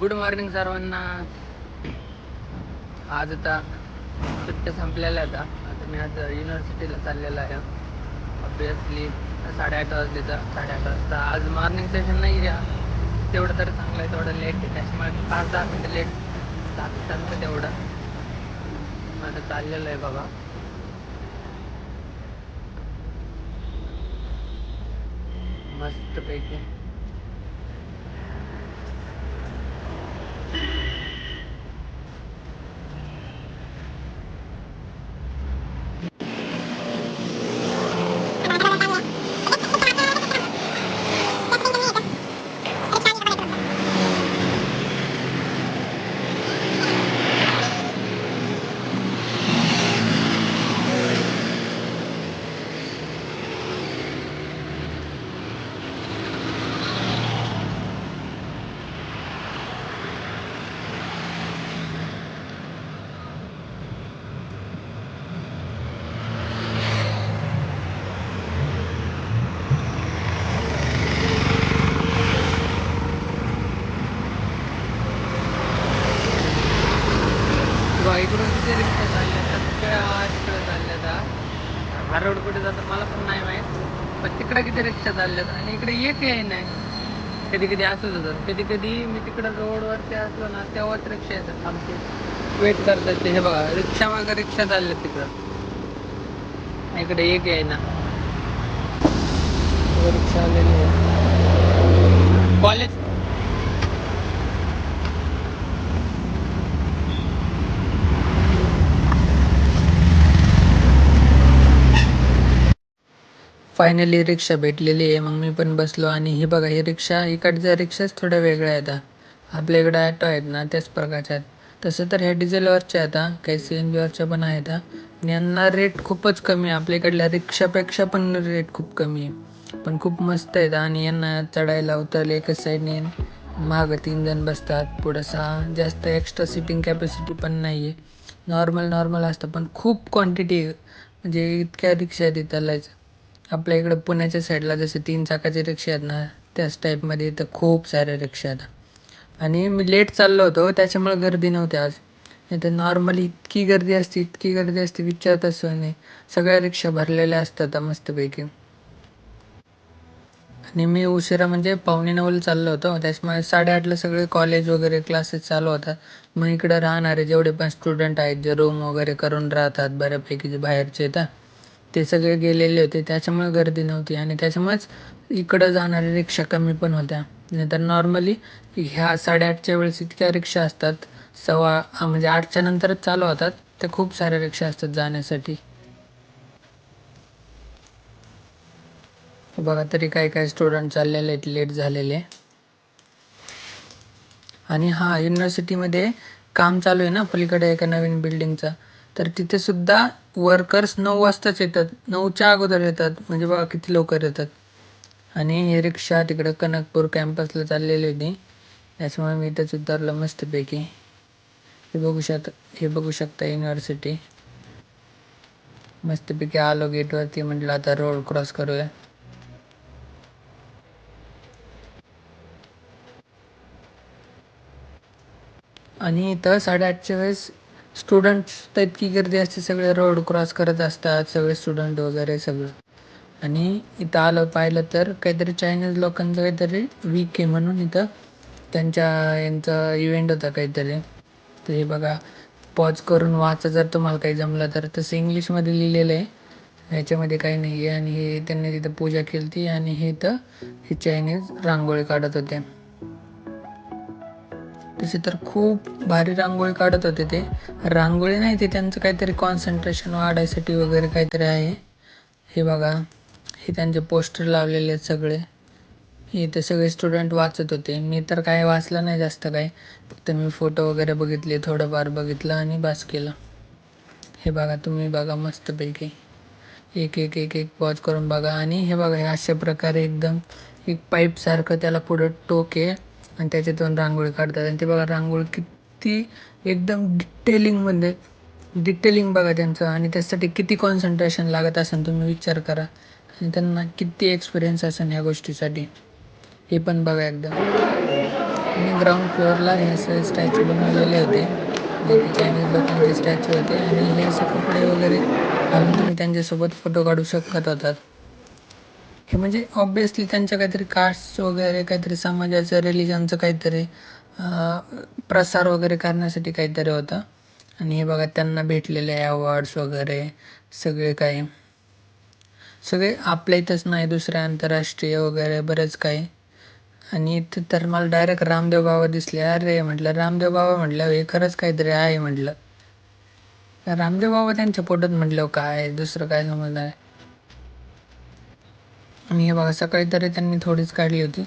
Good morning सर्वांना. आज आता सुट्ट्या संपलेल्या आता आता मी आज युनिव्हर्सिटीला चाललेलो आहे. ऑब्विसली साडेआठ वाजले तर साडेआठ वाजता. आज मॉर्निंग सेशन नाही आहे. तेवढं तर चांगलं आहे. तेवढं लेट आहे. त्याच्यामुळे पाच दहा मिनटं लेट जातं चालतं तेवढं. आता चाललेलं आहे बाबा. मस्तपैकी. इकडून किती रिक्षा चालल्या तर तिकडे तिकडे चालल्या हा. रोड कुठे जातात मला पण नाही माहीत. पण तिकडे किती रिक्षा चालल्यात आणि इकडे एक आहे नाही. कधी कधी असंच होतं. कधी कधी मी तिकडे रोडवरती असलो ना तेव्हाच रिक्षा येतात आमचे. वेट करतात ते. हे बघा रिक्षा मागे रिक्षा चालल्यात तिकडं. इकडे एक आहे ना. रिक्षा आलेली आहे. कॉलेज फायनली रिक्षा भेटलेली आहे. मग मी पण बसलो आणि हे बघा ही रिक्षा इकडच्या रिक्षाच थोड्या वेगळ्या आहेत. आपल्या इकडं ॲटो आहेत ना त्याच प्रकारच्या आहेत. तसं तर ह्या डिझेलवरच्या आहेत काही सी एन जीवरच्या पण आहेत आणि यांना रेट खूपच कमी आहे. आपल्या इकडल्या रिक्षापेक्षा पण रेट खूप कमी आहे. पण खूप मस्त आहेत आणि यांना चढायला उतरले एकाच साईडने मागं तीन जण बसतात. पुढं सहा. जास्त एक्स्ट्रा सिटिंग कॅपॅसिटी पण नाही आहे नॉर्मल नॉर्मल असतं पण खूप क्वांटिटी म्हणजे इतक्या रिक्षा आहेत इथं आपल्या इकडं पुण्याच्या साईडला जसे तीन चाकाचे रिक्षा आहेत ना त्याच टाईपमध्ये इथं खूप साऱ्या रिक्षा आहेत. आणि मी लेट चाललो होतो त्याच्यामुळे गर्दी नव्हती आज. नाही तर नॉर्मली इतकी गर्दी असते इतकी गर्दी असते विचारत सोय नाही. सगळ्या रिक्षा भरलेल्या असतात मस्तपैकी. आणि मी उशिरा म्हणजे पावणे नऊला चाललो होतो त्याच्यामुळे साडेआठला सगळे कॉलेज वगैरे क्लासेस चालू होतात. मग इकडं राहणारे जेवढे पण स्टुडंट आहेत जे रूम वगैरे करून राहतात बऱ्यापैकी जे बाहेरचे येतात ते सगळे गेलेले होते त्याच्यामुळे गर्दी नव्हती आणि त्याच्यामुळेच इकडं जाणाऱ्या रिक्षा कमी पण होत्या. नाहीतर नॉर्मली ह्या साडेआठच्या वेळेस इतक्या रिक्षा असतात सव्वा म्हणजे आठच्या नंतरच चालू होतात त्या खूप साऱ्या रिक्षा असतात जाण्यासाठी. बघा तरी काही काही स्टुडंट चाललेले आहेत लेट झालेले. आणि हा युनिव्हर्सिटीमध्ये काम चालू आहे ना पलीकडे एका नवीन बिल्डिंगचं तर तिथे सुद्धा वर्कर्स नऊ वाजताच येतात. नऊच्या अगोदर येतात. म्हणजे बघा किती लवकर येतात. आणि ही रिक्षा तिकडं कनकपूर कॅम्पसला चाललेली होती. त्याच्यामुळे मी इथंच उतरलं मस्तपैकी. हे बघू शक हे बघू शकता युनिव्हर्सिटी मस्तपैकी आलो गेटवरती म्हटलं आता रोड क्रॉस करूया. आणि इथं साडेआठच्या वेळेस स्टुडंट्स तर इतकी गर्दी असते सगळे रोड क्रॉस करत असतात सगळे स्टुडंट वगैरे सगळं. आणि इथं आलं पाहिलं तर काहीतरी चायनीज लोकांचं काहीतरी वीक आहे म्हणून इथं. त्यांच्या यांचा इव्हेंट होता काहीतरी. तर हे बघा पॉज करून वाचा जर तुम्हाला काही जमलं तर. तसं इंग्लिशमध्ये लिहिलेलं आहे. ह्याच्यामध्ये काही नाही आहे आणि हे त्यांनी तिथं पूजा केली होती. आणि हे इथं हे चायनीज रांगोळी काढत होते. तसे तर खूप भारी रांगोळी काढत होते ते. रांगोळी नाही ते त्यांचं काहीतरी कॉन्सन्ट्रेशन वाढायसाठी वगैरे काहीतरी आहे. हे बघा हे त्यांचे पोस्टर लावलेले आहेत सगळे. हे ते सगळे स्टुडंट वाचत होते. मी तर काय वाचलं नाही जास्त काय फक्त मी फोटो वगैरे बघितले थोडंफार बघितलं आणि बास केलं. हे बघा तुम्ही बघा मस्तपैकी. एक एक एक एक वॉच करून बघा. आणि हे बघा हे अशा प्रकारे एकदम एक पाईपसारखं त्याला पुढं टोके. आणि त्याच्यातून रांगोळी काढतात. आणि ते बघा रांगोळी किती एकदम डिटेलिंगमध्ये डिटेलिंग बघा त्यांचं. आणि त्यासाठी किती कॉन्सन्ट्रेशन लागत असेल तुम्ही विचार करा. आणि त्यांना किती एक्सपिरियन्स असेल ह्या गोष्टीसाठी. हे पण बघा एकदम आणि ग्राउंड फ्लोअरला हे असे स्टॅच्यू बनवलेले होते. चायनीज लोकांचे स्टॅच्यू होते. आणि हे असे कपडे वगैरे घालून तुम्ही त्यांच्यासोबत फोटो काढू शकत होतात. हे म्हणजे ऑब्वियसली त्यांच्या काहीतरी कास्ट वगैरे काहीतरी समाजाचं रिलिजनचं काहीतरी प्रसार वगैरे करण्यासाठी काहीतरी होतं. आणि हे बघा त्यांना भेटलेले अवॉर्ड्स वगैरे सगळे काही. सगळे आपल्या इथंच नाही दुसऱ्या आंतरराष्ट्रीय वगैरे बरेच काही. आणि इथं तर मला डायरेक्ट रामदेव बाबा दिसले. अरे म्हटलं रामदेव बाबा म्हटलं हे खरंच काहीतरी आहे म्हटलं. रामदेव बाबा त्यांच्या पोटात म्हटलं काय? दुसरं काय समजलं आहे? आणि हे बघा सकाळी तरी त्यांनी थोडीच काढली होती.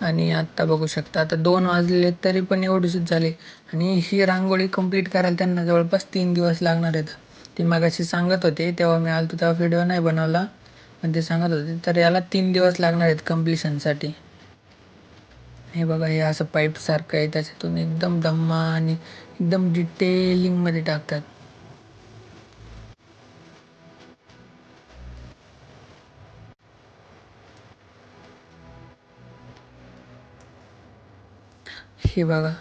आणि आत्ता बघू शकता आता दोन वाजलेले तरी पण एवढीच झाली. आणि ही रांगोळी कंप्लीट करायला त्यांना जवळपास तीन दिवस लागणार आहेत. ते मागाशी सांगत होते तेव्हा मी आलो तेव्हा व्हिडिओ नाही बनवला. पण ते सांगत होते तर याला तीन दिवस लागणार आहेत कम्प्लिशनसाठी हे बघा हे असं पाईपसारखं आहे त्याच्यातून एकदम दम्मा आणि एकदम डिटेलिंगमध्ये टाकतात. हे बघा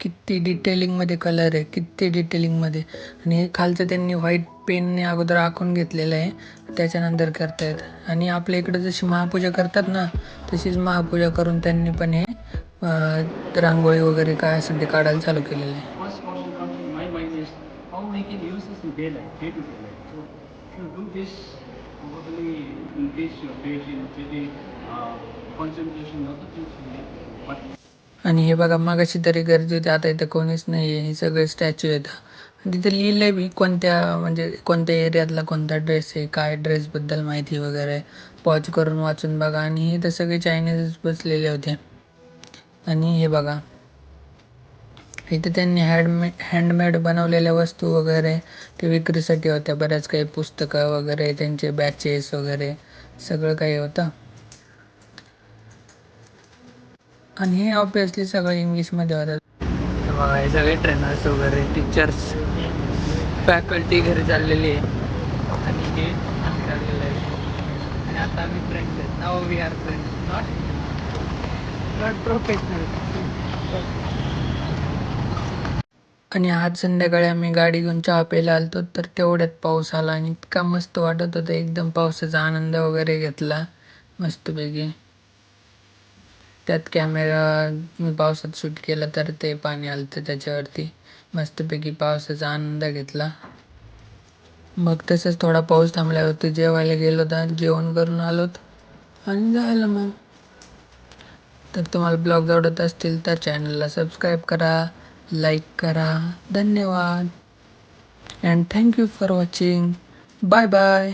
किती डिटेलिंगमध्ये कलर आहे किती डिटेलिंगमध्ये आणि हे खालचं त्यांनी व्हाईट पेनने अगोदर आखून घेतलेलं आहे. त्याच्यानंतर करतायत. आणि आपल्या इकडं जशी महापूजा करतात ना तशीच महापूजा करून त्यांनी पण हे रांगोळी वगैरे काय असेल ते काढायला चालू केलेलं आहे. आणि हे बघा मागाशी तरी गर्दी होती आता इथं कोणीच नाही आहे हे सगळे स्टॅच्यू आहेत. आणि तिथं लिहिलं आहे बी कोणत्या म्हणजे कोणत्या एरियातला कोणता ड्रेस आहे काय ड्रेसबद्दल माहिती वगैरे. पॉज करून वाचून बघा. आणि हे तर सगळे चायनीज बसलेले होते. आणि हे बघा. इथे त्यांनी हँडमे हँडमेड बनवलेल्या वस्तू वगैरे ते विक्रीसाठी होत्या. बऱ्याच काही पुस्तकं वगैरे त्यांचे बॅचेस वगैरे. सगळं काही होतं. आणि हे ऑब्विसली सगळं इंग्लिशमध्ये होतं. बघा हे सगळे ट्रेनर्स वगैरे टीचर्स फॅकल्टी घरी चाललेली आहे. आणि हे आम्ही चाललेलं आहे. आणि आता आम्ही फ्रेंड्स आहेत. नाव we are friends not not professional आणि आज संध्याकाळी आम्ही गाडी घेऊन चहा प्यायला आलतो तर तेवढ्यात पाऊस आला आणि इतका मस्त वाटत होता. एकदम पावसाचा आनंद वगैरे घेतला मस्तपैकी. त्यात कॅमेरा मी पावसात शूट केला तर ते पाणी आलं तर त्याच्यावरती. मस्तपैकी पावसाचा आनंद घेतला. मग तसंच थोडा पाऊस थांबल्यावरती जेवायला गेलो होता जेवण करून आलोत आणि झालं मग. तर तुम्हाला ब्लॉग आवडत असतील तर चॅनलला सबस्क्राईब करा लाईक करा. धन्यवाद. And thank you for watching. Bye bye.